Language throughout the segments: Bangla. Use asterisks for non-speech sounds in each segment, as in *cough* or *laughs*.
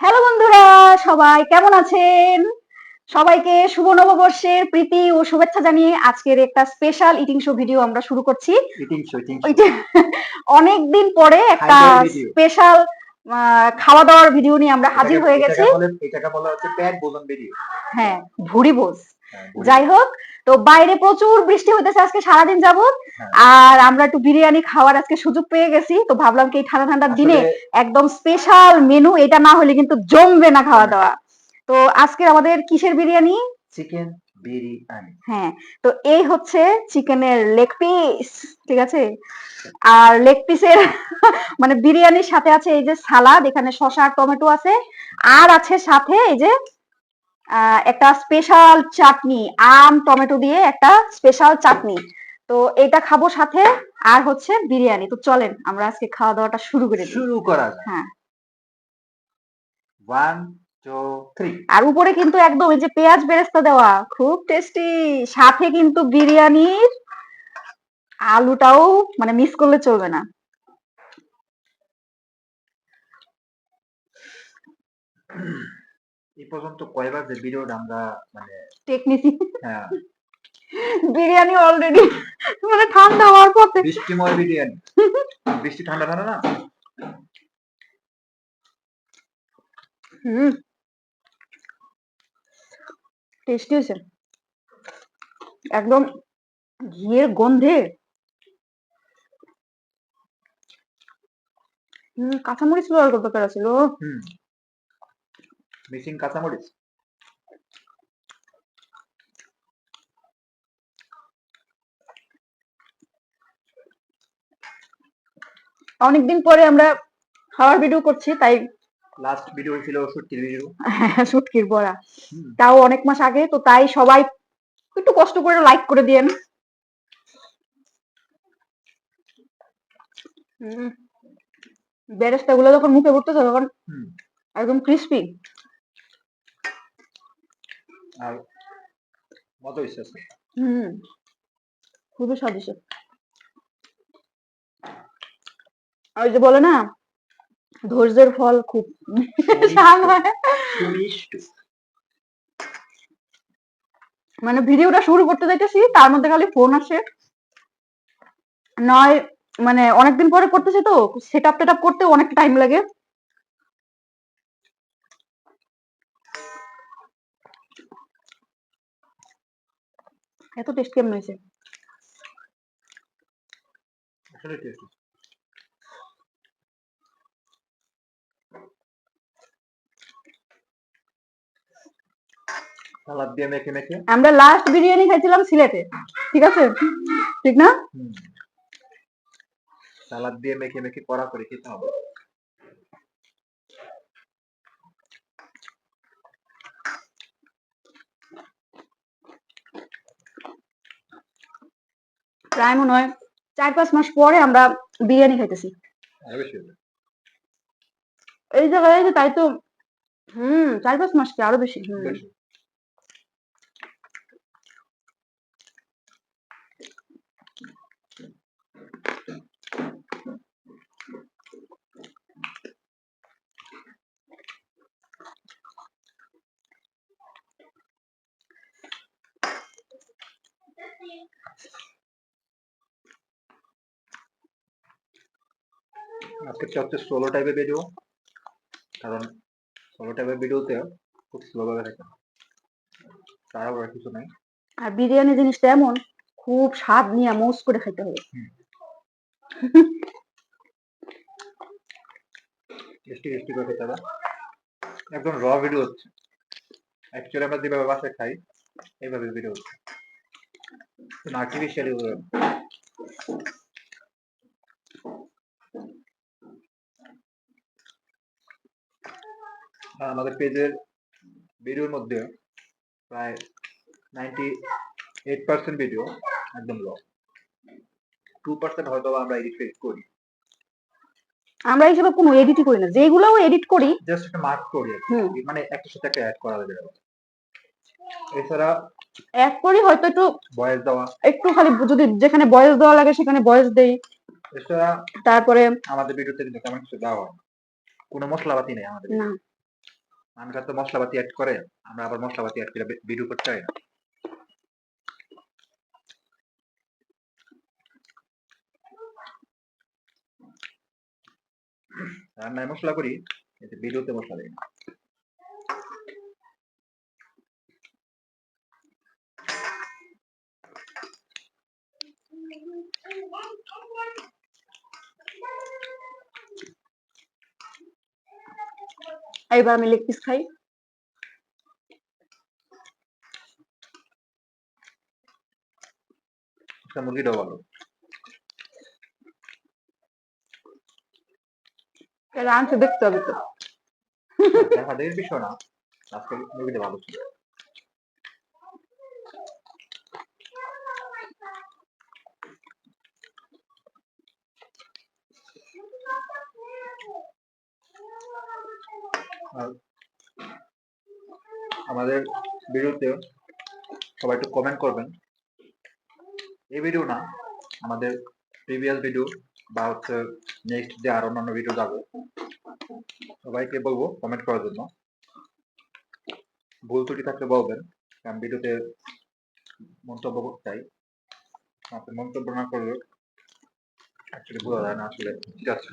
হ্যালো বন্ধুরা সবাই কেমন আছেন? সবাইকে শুভ নববর্ষের প্রীতি ও শুভেচ্ছা জানিয়ে আজকের একটা স্পেশাল ইটিং শো ভিডিও আমরা শুরু করছি। অনেক দিন অনেকদিন পরে একটা. স্পেশাল খাওয়া দাওয়ার ভিডিও নিয়ে আমরা হাজির হয়ে গেছি। হ্যাঁ ভুড়ি বোস। হ্যাঁ, যাই হোক তো বাইরে প্রচুর বৃষ্টি হতেছে আজকে সারাদিন যাবত হ্যাঁ। আর আমরা একটু বিরিয়ানি খাওয়ার আজকে সুযোগ পেয়ে গেছি তো ভাবলাম কি এই ঠান্ডা ঠান্ডার দিনে একদম স্পেশাল মেনু এটা না হলে কিন্তু জমবে না খাওয়া দাওয়া। তো আজকে আমাদের কিসের বিরিয়ানি? চিকেন বিরিয়ানি। হ্যাঁ তো এই হচ্ছে চিকেনের লেগ পিস ঠিক আছে? আর লেগ পিসের *laughs* মানে বিরিয়ানির সাথে আছে এই যে সালাদ এখানে শসা আর টমেটো আছে। আর আছে সাথে এই যে একটা স্পেশাল চাটনি আম টমেটো দিয়ে একটা স্পেশাল চাটনি। তো এটা খাব সাথে আর হচ্ছে বিরিয়ানি। তো চলেন আমরা আজকে খাওয়া দাওয়াটা শুরু করে শুরু করা হ্যাঁ। ওয়ান আর উপরে কিন্তু একদম এই যে পেঁয়াজ বেরেস্তা দেওয়া খুব টেস্টি সাথে কিন্তু বিরিয়ানির আলুটাও মানে মিস করলে চলবে না। এই পর্যন্ত কয়বার যে ভিডিওটা আমরা মানে টেকনিসি হ্যাঁ। বিরিয়ানি অলরেডি মানে ঠান্ডা হওয়ার পথে। বৃষ্টিময় বিরিয়ানি। বৃষ্টি ঠান্ডা ঠান্ডা না? হুম। টেস্টি হয়েছে। একদম ঘিয়ের গন্ধে। হুম কাঁচামরিচ ব্যবহার করতে পারা ছিল হুম। মিসিং কাঁচামরিচ? অনেকদিন পরে আমরা খাওয়ার ভিডিও করছি তাই লাস্ট ভিডিও ছিল সত্যির ভিডিও শুটকির বড়া। তাও অনেক মাস আগে তো তাই সবাই একটু কষ্ট করে লাইক করে দিয়েন। বেরেস্তা গুলো যখন মুখে পড়তেছে তখন একদম ক্রিস্পি আর মজা হয়েছে হুম খুবই স্বাদিষ্ট ওই যে বলে না ধৈর্যের ফল খুব *laughs* মানে ভিডিওটা শুরু করতে যাইতেছি তার মধ্যে খালি ফোন আসে। নয় মানে অনেকদিন পরে করতেছি তো সেট আপ টেট আপ করতে অনেক টাইম লাগে। এত টেস্ট কেমন হয়েছে? আমরা লাস্ট বিরিয়ানি খাইছিলাম সিলেটে ঠিক আছে? ঠিক না? সালাদ দিয়ে মেখে মেখে কড়া করে খেতে হবে। প্রায় মনে হয় চার পাঁচ মাস পরে আমরা বিরিয়ানি খাইতেছি। এই জায়গায় এই যে তাই তো হম চার পাঁচ মাস কি আরও বেশি হুম। আজকে হচ্ছে সোলো টাইপের ভিডিও কারণ সোলো টাইপের ভিডিওতে খুব স্লো ভাবে থাকে। তারা বড় কিছু নাই। আর বিরিয়ানি জিনিসটা এমন খুব স্বাদ নিয়ে মৌজ করে খাইতে হবে। টেস্টি টেস্টি করে খেতে হবে। একদম র ভিডিও হচ্ছে। অ্যাকচুয়ালি আমরা যেভাবে বাসায় খাই এইভাবে ভিডিও হচ্ছে। আর্টিফিশিয়ালি আমাদের পেজের ভিডিওর মধ্যে প্রায় নাইনটি এইট পার্সেন্ট ভিডিও একদম র টু পার্সেন্ট হয়তো আমরা এডিট করি। আমরা এইসব কোনো এডিটই করি না। যেগুলোও এডিট করি জাস্ট একটা মার্ক করি মানে একটা সাথে একটা অ্যাড করা যাবে। এছাড়া অ্যাড করি হয়তো একটু বয়স দেওয়া। একটু খালি যদি যেখানে বয়স দেওয়া লাগে সেখানে বয়স দেই। এছাড়া তারপরে আমাদের ভিডিওতে কিন্তু তেমন কিছু দেওয়া হয় কোনো মশলাপাতি নেই আমাদের। না। মানুষরা তো মশলাপাতি অ্যাড করে, আমরা আবার মশলাপাতি অ্যাড করে ভিডিও করতে হয় না। রান্নায় মশলা করি কিন্তু ভিডিওতে মশলা দিই না। এইবার আমি লেগ পিস খাই মুরগিটাও ভালো আনছে দেখতে হবে তো দেখা না আজকে মুরগিটা ভালো ছিল আর আমাদের ভিডিওতে সবাই একটু কমেন্ট করবেন। এই ভিডিও না, আমাদের প্রিভিয়াস ভিডিও বা হচ্ছে নেক্সট যে আর অন্যান্য ভিডিও যাবে, সবাইকে বলব কমেন্ট করার জন্য। ভুল ত্রুটি থাকলে বলবেন, কারণ ভিডিওতে মন্তব্য চাই। মন্তব্য না করলে অ্যাকচুয়ালি বোঝা না, আসলে কি আছে।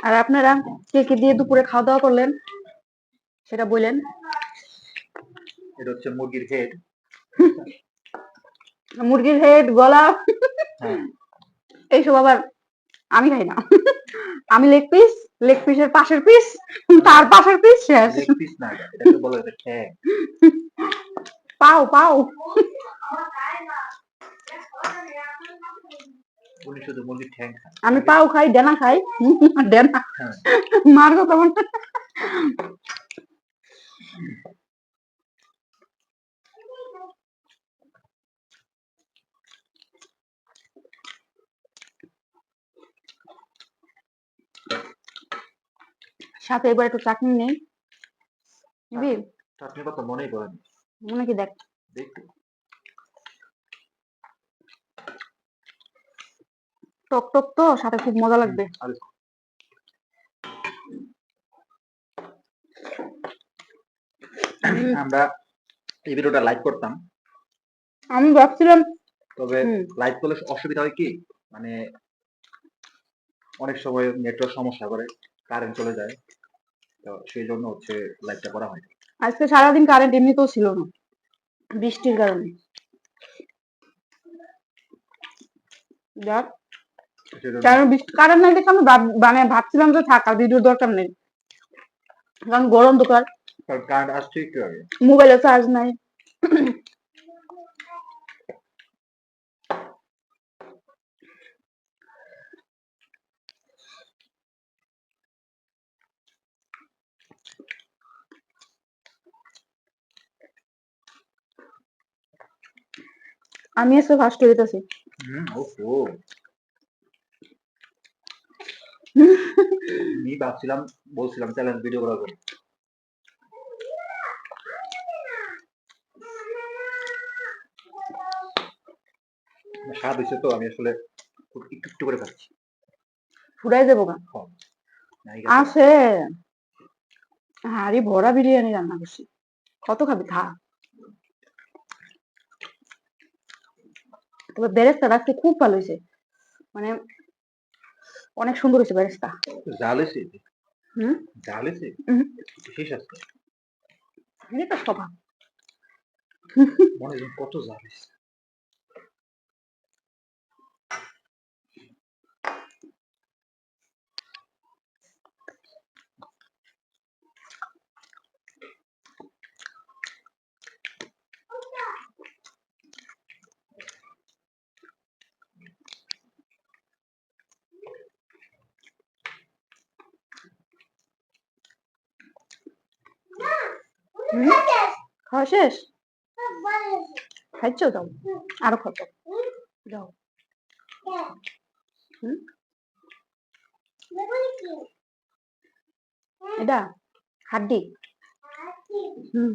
আর আপনারা কে কে দিয়ে দুপুরে খাওয়া দাওয়া করলেন? সেটা বললেন এটা হচ্ছে মুরগির হেড *laughs* মুরগির হেড গলা। হ্যাঁ। *laughs* এইসব আবার আমি খাই না। *laughs* আমি লেগ পিস লেগ পিসের পাশের পিস তার পাশের পিস শেষ লেগ পিস না এটা এটাকে বলা ঠ্যাং পাও পাও। শুধু ঠ্যাং আমি পাও খাই ডেনা খাই। ডেনা মার কথা সাথে এবার একটু চাটনি নেই। নিবি? চাটনির কথা মনেই করেন মনে কি দেখ। দেখতে টক টক তো সাথে খুব মজা লাগবে। আমরা এই ভিডিওটা লাইক করতাম। আমি ভাবছিলাম তবে। লাইক করলে অসুবিধা হয় কি? মানে অনেক সময় নেটওয়ার্ক সমস্যা করে কারেন্ট চলে যায়। তো সেই জন্য হচ্ছে লাইকটা করা হয়। আজকে সারাদিন কারেন্ট এমনিতেও ছিল না বৃষ্টির কারণে। যাক কারণ বৃষ্টি কারেন্ট নাই দেখে আমি মানে ভাবছিলাম যে থাক আর ভিডিও দরকার নেই। কারণ গরম তো কার। কারেন্ট আসছে একটু মোবাইলে চার্জ নাই। আমি আজকে ফার্স্ট হইতেছি। আমি ভাবছিলাম বলছিলাম চ্যালেঞ্জ ভিডিও করার জন্য স্বাদ হয়েছে তো আমি আসলে একটু একটু করে খাচ্ছি। ফুরাই দেবো গা। নাই আছে। হাড়ি ভরা বিরিয়ানি রান্না করছি। কত খাবি? খা। তবে বেরেস্তা রাখতে খুব ভালো হয়েছে। মানে অনেক সুন্দর হয়েছে বেরেস্তা হুম? এটা স্বভাব মনে কত জাল খাওয়া শেষ? খাইছো দাও আরও খাও দাও। হুম? এটা হাড্ডি। হুম।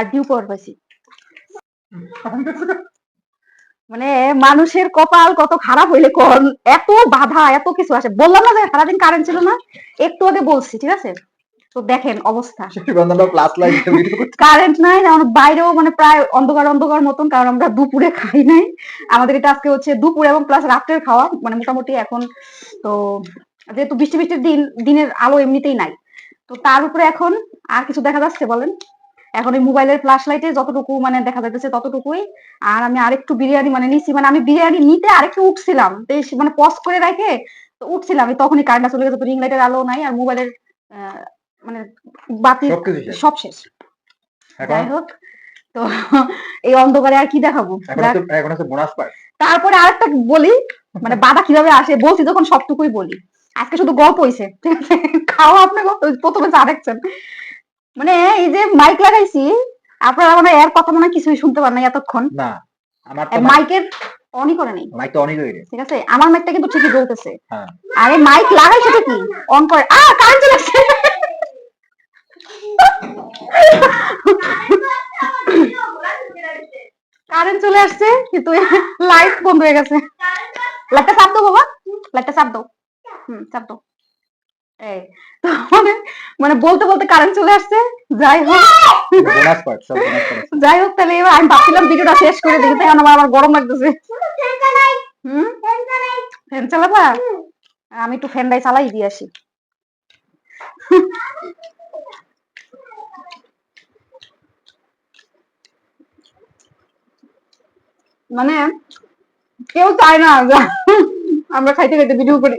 হাড্ডি উপর *laughs* মানে মানুষের কপাল কত খারাপ হইলে কোন এত বাধা এত কিছু আসে। বললাম না যে সারাদিন কারেন্ট ছিল না একটু আগে বলছি ঠিক আছে? তো দেখেন অবস্থা। কারেন্ট নাই আমার বাইরেও মানে প্রায় অন্ধকার অন্ধকার মতন কারণ আমরা দুপুরে খাই নাই। আমাদের এটা আজকে হচ্ছে দুপুর এবং প্লাস রাত্রের খাওয়া মানে মোটামুটি এখন তো যেহেতু বৃষ্টি বৃষ্টির দিন দিনের আলো এমনিতেই নাই। তো তার উপরে এখন আর কিছু দেখা যাচ্ছে বলেন? এখন এই মোবাইলের ফ্ল্যাশ লাইটে যতটুকু মানে দেখা যাইতেছে ততটুকুই। আর আমি আরেকটু বিরিয়ানি মানে নিছি মানে আমি বিরিয়ানি নিতে আরেকটু উঠছিলাম। মানে পজ করে রেখে তো উঠছিলাম। আমি তখনই কারেন্টটা চলে গেছে তো রিং লাইটের আলো নাই আর মোবাইলের মানে বাতি সব শেষ। যাই হোক তো এই অন্ধকারে আর কি দেখাবো? তারপরে আরেকটা বলি মানে বাধা কীভাবে আসে বলছি যখন সবটুকুই বলি। আজকে শুধু গল্প হইছে ঠিক আছে? খাওয়া আপনি গল্প প্রথমে চা দেখছেন। মানে এই যে মাইক লাগাইছি আপনারা মানে এর কথা মনে কিছুই শুনতে পারেন না এতক্ষণ। না আমার তো মাইকের অনই করে নেই। মাইক তো হয়ে গেছে। ঠিক আছে? আমার মাইকটা কিন্তু ঠিকই জ্বলতেছে। হ্যাঁ। আরে মাইক লাগাইছে ঠিকই অন করে। আ কারেন্ট চলে আসছে। কারেন্ট চলে আসছে কিন্তু লাইট বন্ধ হয়ে গেছে। লাইটটা চাপ দাও বাবা। লাইটটা চাপ দাও। হুম চাপ দাও। মানে মানে বলতে বলতে কারেন্ট চলে আসছে, যাই হোক। যাই হোক, তাহলে এবার আমি ভাবছিলাম ভিডিওটা শেষ করে দিই, তাই আমার আমার গরম লাগতেছে। ফ্যান চালাবা? আমি একটু ফ্যানটাই চালাই, দিয়ে আসি। মানে কেউ চায় না, আমরা খাইতে খাইতে ভিডিও করি।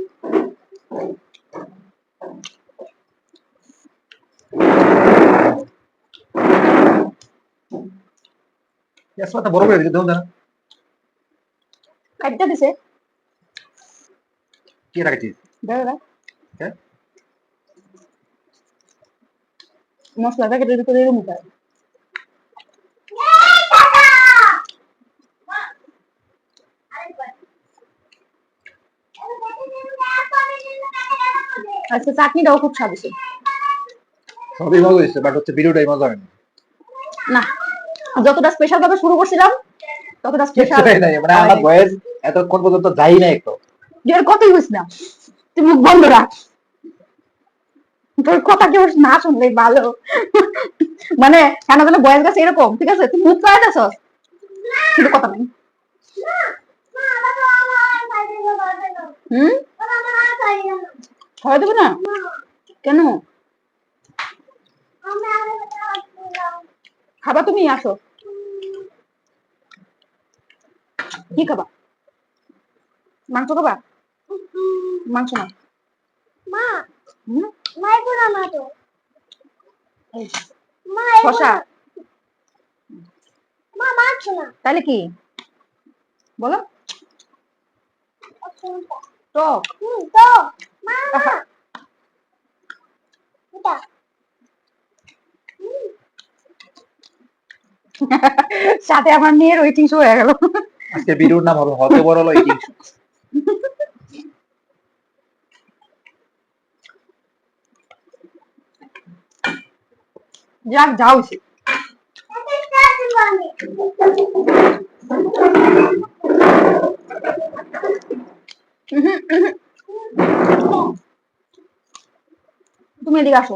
গ্যাস বড় করে দিতে দেখুন না দিছে কি রাখছিস দাঁড়া দাঁড়া। হ্যাঁ? মশলা প্যাকেট রেডি করে এরকম উঠায়। আচ্ছা চাটনিটাও খুব স্বাদ। সবই মজা হয়েছে বাট হচ্ছে ভিডিওটাই মজা হয়নি। না যতটা স্পেশাল ভাবে শুরু করছিলাম ততটা স্পেশাল কিছুই নাই মানে আমার বয়স এতক্ষণ পর্যন্ত যাই না একটু এর কথাই বুঝ না তুই মুখ বন্ধ রাখ। তোর কথা কেউ না শুনলেই ভালো। মানে কেন যেন বয়স গেছে এরকম ঠিক আছে? তুই মুখ পায় দেছস কিন্তু কথা নেই হুম? খাওয়া দেবে না? কেন? খাবা তুমি আসো। কি খাবা? মাংস খাবা? মাংস না। মা মা এগুলো না তো। মা শশা। মা মাছ না তাহলে কি? বলো। টক। হুম তো মা। এটা। সাথে আমার মেয়ের ওয়েটিং শো হয়ে গেল। আজকে ভিডিওর নাম হবে হতে বড় হলো ইটিং যাক যাও সে। তুমি এদিকে আসো।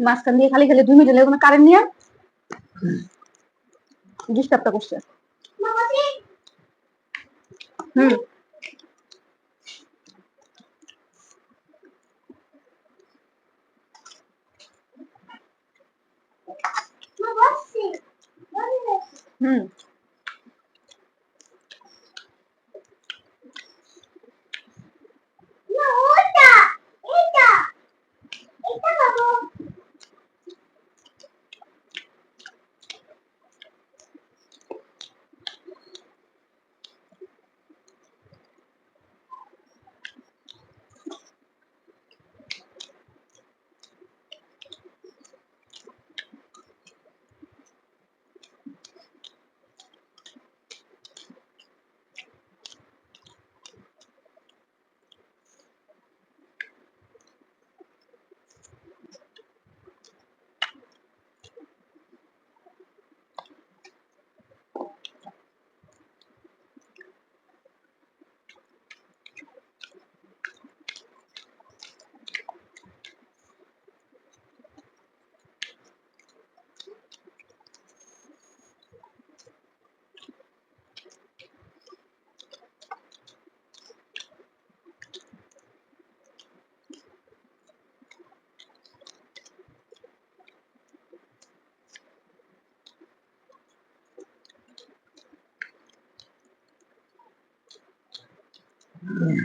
মাঝখান দিয়ে খালি খালি দুই মিনিট লেগে কারেন্ট নিয়ে ডিস্টার্বটা করছে মা Mama, see? Hmm Mama, see? What is this? Hmm No, এটা এটা এটা বাবু এই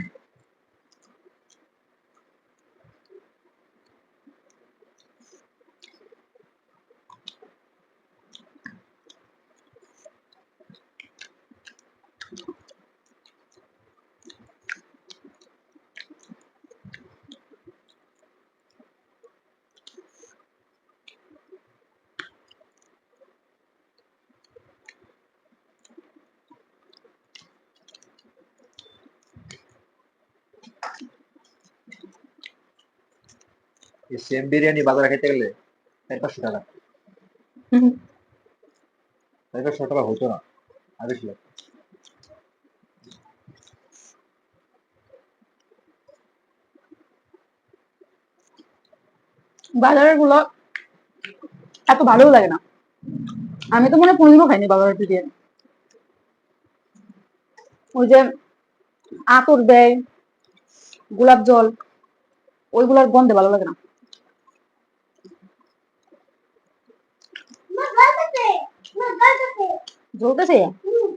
সেম বিরিয়ানি বাজারে খেতে গেলে চার পাঁচশো টাকা। চার পাঁচশো টাকা হতো না আর বেশি লাগতো। বাজারেরগুলো এত ভালো লাগে না আমি তো মনে হয় কোনোদিনও খাইনি বাজারের বিরিয়ানি ওই যে আতর দেয় গোলাপ জল ওইগুলার গন্ধে ভালো লাগে না মা গলতে মা গলতে জ্বলতেছে হুম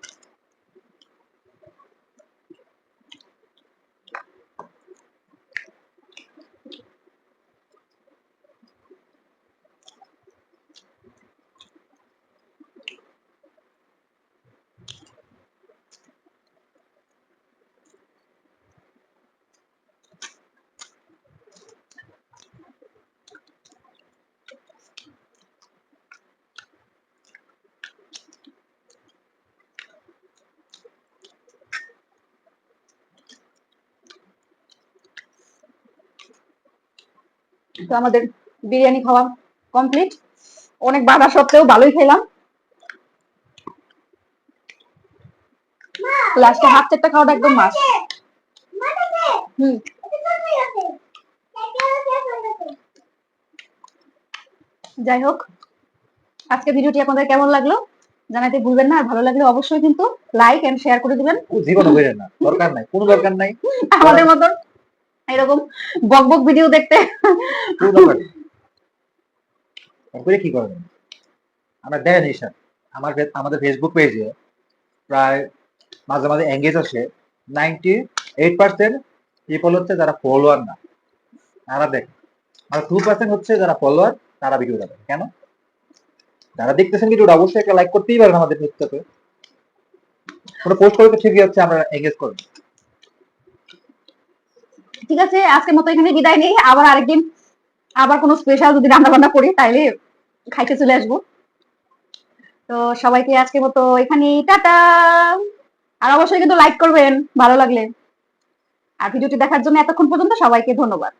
তো আমাদের বিরিয়ানি খাওয়া কমপ্লিট অনেক বাধা সত্ত্বেও ভালোই খেলাম। লাস্টে হাফ চারটা খাওয়াটা একদম মাস হুম। যাই হোক আজকে ভিডিওটি আপনাদের কেমন লাগল জানাতে ভুলবেন না। আর ভালো লাগলে অবশ্যই কিন্তু লাইক এন্ড শেয়ার করে দিবেন। জীবনে না। দরকার নাই। কোনো দরকার নাই। আমাদের মতন। এরকম বক বক ভিডিও দেখতে। কি করবেন আমরা দেখেন আমার আমাদের ফেসবুক পেজে প্রায় মাঝে মাঝে এঙ্গেজ আসে। নাইনটি এইট পার্সেন্ট পিপল হচ্ছে যারা ফলোয়ার না। তারা দেখে। আর টু পার্সেন্ট হচ্ছে যারা ফলোয়ার তারা ভিডিও দেখে। কেন? যারা দেখতেছেন ভিডিওটা অবশ্যই একটা লাইক করতেই পারেন আমাদের পেজটাতে ওটা পোস্ট করে তো ঠিকই হচ্ছে, আমরা এঙ্গেজ করব। ঠিক আছে আজকে মতো এখানে বিদায় নেই। আবার আরেকদিন, আবার কোনো স্পেশাল যদি রান্না বান্না করি তাহলে খাইতে চলে আসব। তো সবাইকে আজকে মতো এখানে টাটা! আর অবশ্যই কিন্তু লাইক করবেন, ভালো লাগলে। আর ভিডিওটি দেখার জন্য এতক্ষণ পর্যন্ত সবাইকে ধন্যবাদ।